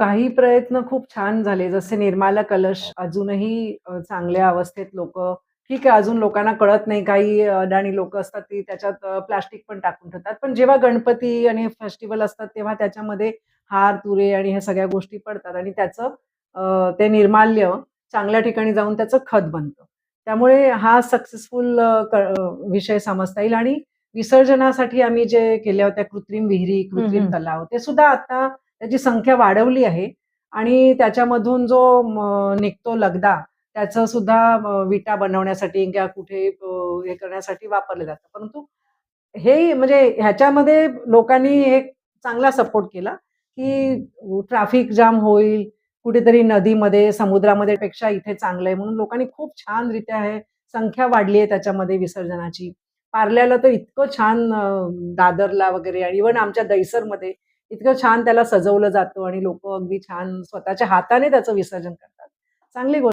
काही प्रयत्न खूप छान झाले. जसे निर्माला कलश अजूनही चांगल्या अवस्थेत लोकं ठीक आहे, अजून लोकांना कळत नाही. काही अडाणी लोकं असतात, ती त्याच्यात प्लास्टिक पण टाकून ठेवतात. पण जेव्हा गणपती आणि फेस्टिव्हल असतात, तेव्हा त्याच्यामध्ये हार, तुरे आणि ह्या सगळ्या गोष्टी पडतात आणि त्याचं ते निर्माल्य चांगल्या ठिकाणी जाऊन त्याचं खत बनतं. त्यामुळे हा सक्सेसफुल विषय समजता येईल आणि विसर्जनासाठी आम्ही जे केल्या होत्या कृत्रिम विहिरी, कृत्रिम. तलाव ते सुद्धा आता त्याची संख्या वाढवली आहे आणि त्याच्यामधून जो निघतो लगदा त्याचं सुद्धा विटा बनवण्यासाठी किंवा कुठे हे करण्यासाठी वापरलं जातं. परंतु हे म्हणजे ह्याच्यामध्ये लोकांनी एक चांगला सपोर्ट केला, की ट्रॅफिक जाम होईल, कुठेतरी नदीमध्ये, समुद्रामध्ये पेक्षा इथे चांगलं आहे म्हणून लोकांनी खूप छानरित्या हे संख्या वाढली आहे त्याच्यामध्ये विसर्जनाची. पार्ल्याला तर इतकं छान दादरला वगैरे आणि इव्हन आमच्या दहिसरमध्ये इतकं छान त्याला सजवलं जातं आणि लोक अगदी छान स्वतःच्या हाताने त्याचं विसर्जन करतात. चांगली गोष्ट